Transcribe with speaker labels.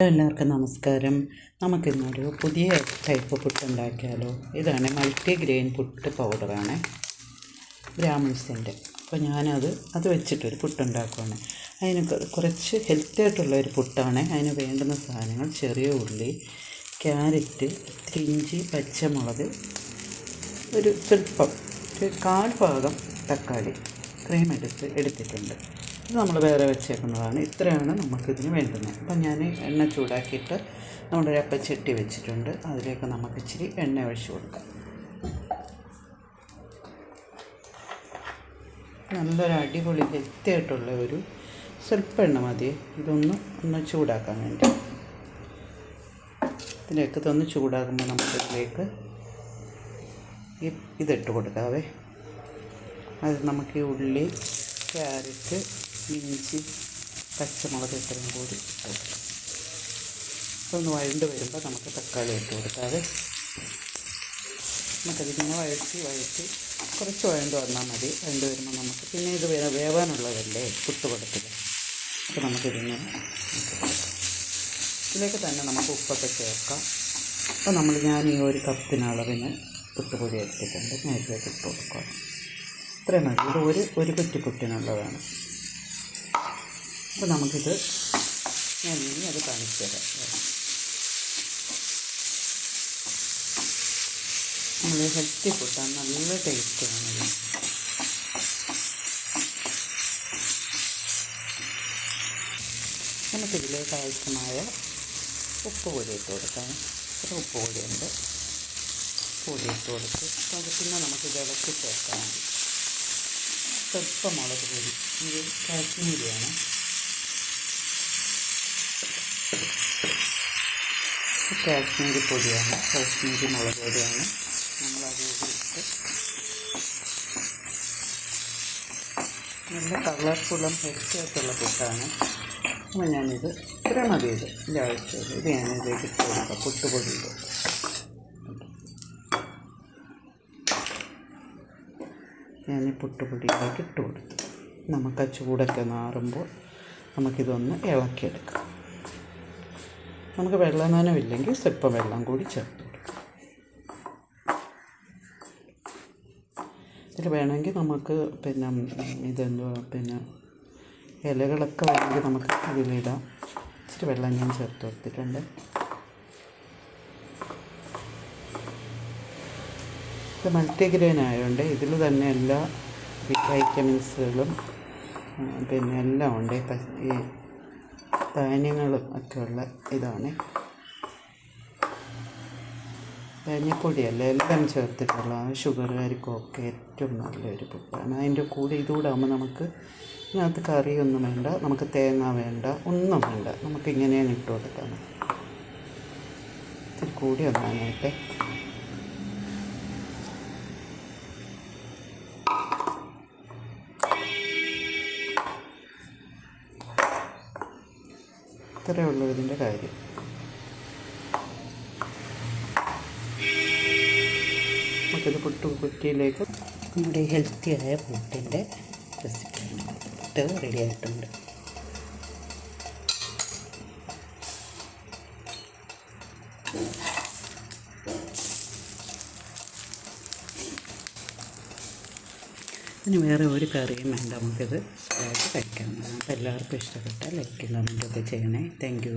Speaker 1: എല്ലാവർക്കും നമസ്കാരം. നമുക്കിന്നൊരു പുതിയ ടൈപ്പ് പുട്ട് ഉണ്ടാക്കിയാലോ? ഇതാണ് മൾട്ടി ഗ്രെയിൻ പുട്ട് പൗഡറാണ് ബ്രാഹ്മിൺസിന്റെ അപ്പോൾ ഞാനത് അത് വെച്ചിട്ടൊരു പുട്ടുണ്ടാക്കുവാണ് അതിന് കുറച്ച് ഹെൽത്തി ആയിട്ടുള്ള ഒരു പുട്ടാണ് അതിന് വേണ്ടുന്ന സാധനങ്ങൾ ചെറിയ ഉള്ളി ക്യാരറ്റ് ഇഞ്ചി പച്ചമുളക് ഒരു സ്വല്പം ഒരു കാൽ ഭാഗം തക്കാളി ക്രീം എടുത്ത് എടുത്തിട്ടുണ്ട്. ഇത് നമ്മൾ വേറെ വെച്ചേക്കുന്നതാണ്. ഇത്രയാണ് നമുക്കിതിന് വേണ്ടുന്നത്. അപ്പം ഞാൻ എണ്ണ ചൂടാക്കിയിട്ട് നമ്മുടെ ഒരു അപ്പച്ചട്ടി വെച്ചിട്ടുണ്ട്. അതിലേക്ക് നമുക്ക് ഇച്ചിരി എണ്ണ ഒഴിച്ച് കൊടുക്കാം. നല്ലൊരു അടിപൊളി ഹെൽത്തി ആയിട്ടുള്ള ഒരു സ്വല്പം എണ്ണ മതി. ഇതൊന്ന് ഒന്ന് ചൂടാക്കാൻ വേണ്ടി. ഇതിലേക്ക് ഇതൊന്ന് ചൂടാകുമ്പോൾ നമുക്കിതിലേക്ക് ഇതിട്ട് കൊടുക്കാവേ. അത് നമുക്ക് ഉള്ളി ക്യാരറ്റ് ഇഞ്ചി പച്ചമുളക് ഇത്രയും കൂടി ഇട്ട് കൊടുക്കാം. അതൊന്ന് വഴണ്ട് വരുമ്പോൾ നമുക്ക് തക്കാളി ഇട്ട് കൊടുക്കാവേ. നമുക്കതിങ്ങനെ വഴറ്റി വഴറ്റി കുറച്ച് വഴണ്ട് വന്നാൽ മതി. വഴണ്ട് വരുമ്പോൾ നമുക്ക് പിന്നെ ഇത് വേവാനുള്ളതല്ലേ പുട്ടുപടത്തിൽ അപ്പോൾ നമുക്കിതിങ്ങനെ ഇതിലേക്ക് തന്നെ നമുക്ക് ഉപ്പൊക്കെ ചേർക്കാം. അപ്പോൾ നമ്മൾ ഞാൻ ഈ ഒരു കപ്പിനളവിന് പുട്ടുപൊടി എടുത്തിട്ടുണ്ട്. ഞാൻ ഇതിലേക്ക് ഇട്ട് കൊടുക്കാം. ഇത്രയും മതി. ഇത് ഒരു ഒരു കുറ്റി പുട്ടിനുള്ളതാണ്. അപ്പോൾ നമുക്കിത് ഞാൻ ഇനി അത് കാണിച്ചു തരാം. നമ്മൾ ഹെൽത്തി ഫുഡാണ് നല്ല ടേസ്റ്റാണ് നമുക്ക് നമുക്കിതിലേക്ക് ആവശ്യമായ ഉപ്പ് പൊടി ഇട്ട് കൊടുക്കാം. ഇത്ര ഉപ്പ് പൊടിയുണ്ട് പൊടി ഇട്ട് കൊടുത്ത് അത് പിന്നെ നമുക്ക് ഇളക്കി ചേർക്കാൻ മതി സ്വല്പം മുളക് പൊടി ഇത് കാശ്മീരിയാണ്. കാശ്മീരി പൊടിയാണ്. കാശ്മീരി മുളക് പൊടിയാണ്. നമ്മളത് ഇട്ട് നല്ല കളർഫുള്ളും ഹെൽത്തി ആയിട്ടുള്ള ഫുഡാണ്. അപ്പോൾ ഞാനിത് ഇത്ര മതി ഇത്. ഇതിന്റെ ആവശ്യമില്ല ഇത് ഞാനിതിലേക്ക് ഇട്ട് കൊടുക്കാം. പുട്ടുപൊടി ഇത് ഞാൻ ഈ പുട്ടുപൊടിയിലേക്ക് ഇട്ട് കൊടുത്തു. നമുക്ക് ആ ചൂടൊക്കെ നാറുമ്പോൾ നമുക്കിതൊന്ന് ഇളക്കിയെടുക്കാം. നമുക്ക് വെള്ളം നനവില്ലെങ്കിൽ സ്വല്പം വെള്ളം കൂടി ചേർത്ത് കൊടുക്കാം. ഇതിൽ വേണമെങ്കിൽ നമുക്ക് പിന്നെ ഇതെന്തോ പിന്നെ ഇലകളൊക്കെ വേണമെങ്കിൽ നമുക്ക് ഇതിലിടാം. ഇച്ചിരി വെള്ളം ഞാൻ ചേർത്ത് കൊടുത്തിട്ടുണ്ട്. ഇത് മൾട്ടിഗ്രെയിൻ ആയതുകൊണ്ട് ഇതിൽ തന്നെ എല്ലാ വൈറ്റമിൻസുകളും പിന്നെ എല്ലാം ഉണ്ട് ഈ ധാന്യങ്ങളും ഒക്കെയുള്ള ഇതാണ്. ധാന്യപ്പൊടിയല്ലേ എല്ലാം ചേർത്തിട്ടുള്ള ഷുഗറുകാർക്കും ഒക്കെ ഏറ്റവും നല്ലൊരു പുട്ടാണ് അതിന്റെ കൂടെ ഇതുകൂടെ ആകുമ്പോൾ നമുക്ക് ഇതിനകത്ത് കറിയൊന്നും വേണ്ട നമുക്ക് തേങ്ങ വേണ്ട ഒന്നും വേണ്ട. നമുക്ക് ഇങ്ങനെയാണ് ഇട്ട് കൊടുക്കാൻ കൂടി ഒന്നാനായിട്ടെ ഇത്രയേ ഉള്ളൂ ഇതിന്റെ കാര്യം. നമുക്കിത് പുട്ട് കുറ്റിയിലേക്ക്. നമ്മുടെ ഹെൽത്തിയായ പുട്ടിന്റെ റെസിപ്പി പുട്ട് റെഡി ആയിട്ടുണ്ട്. ഇനി വേറെ ഒരു കറിയും വേണ്ട. നമുക്കിത് കഴിക്കാം. അപ്പോൾ എല്ലാവർക്കും ഇഷ്ടപ്പെട്ട ലൈക്ക് കമന്റൊക്കെ ചെയ്യണേ. താങ്ക്